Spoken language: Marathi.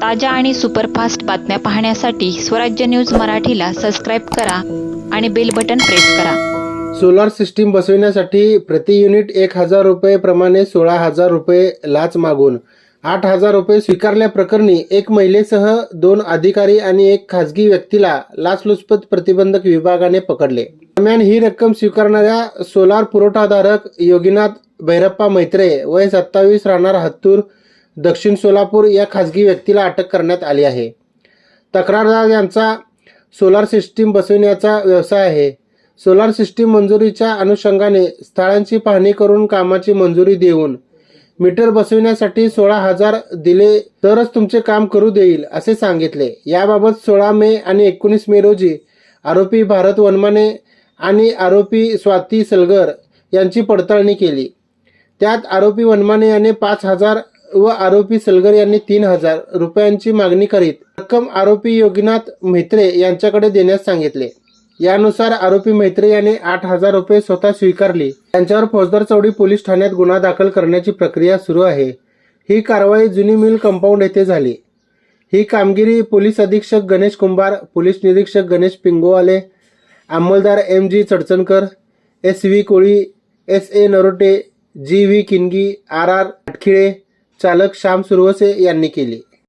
ताज्या आणि सुपरफास्ट बातम्या पाहण्यासाठी स्वराज्य न्यूज मराठीला सबस्क्राईब करा आणि बेल बटन प्रेस करा. सोलार सिस्टीम बसविण्यासाठी प्रति युनिट एक हजार रुपये प्रमाणे सोळा हजार रुपये लाच मागून आठ हजार रुपये स्वीकारल्याप्रकरणी एक महिलेसह दोन अधिकारी आणि एक खासगी व्यक्तीला लाचलुचपत प्रतिबंधक विभागाने पकडले. दरम्यान ही रक्कम स्वीकारणाऱ्या सोलार पुरवठाधारक योगीनाथ भैरप्पा मैत्रे वय सत्तावीस राहणार हत्तूर दक्षिण सोलापूर या खासगी व्यक्तीला अटक करण्यात आली आहे. तक्रारदार यांचा सोलार सिस्टीम बसविण्याचा व्यवसाय आहे. सोलार सिस्टीम मंजुरीच्या अनुषंगाने स्थळांची पाहणी करून कामाची मंजुरी देऊन मीटर बसविण्यासाठी सोळा हजार दिले तरच तुमचे काम करू देईल असे सांगितले. याबाबत सोळा मे आणि एकोणीस मे रोजी आरोपी भारत वनमाने आणि आरोपी स्वाती सलगर यांची पडताळणी केली. त्यात आरोपी वनमाने याने पाच हजार व आरोपी सलगर यांनी तीन हजार रुपयांची मागणी करीत रक्कम आरोपी योगीनाथ म्हेत्रे यांच्याकडे देण्यास सांगितले. यानुसार आरोपी मैत्रे यांनी आठ हजार रुपये स्वतः स्वीकारली. त्यांच्यावर फौजदार चौडी पोलीस ठाण्यात गुन्हा दाखल करण्याची प्रक्रिया सुरू आहे. ही कारवाई जुनी मिल कंपाऊंड येथे झाली. ही कामगिरी पोलीस अधीक्षक गणेश कुंभार पोलीस निरीक्षक Ganesh Pingowale अंमलदार M G Chadchankar S V Koli S A Narote G V Kingi R R Atkhile चालक श्याम सुरवसे यांनी केली.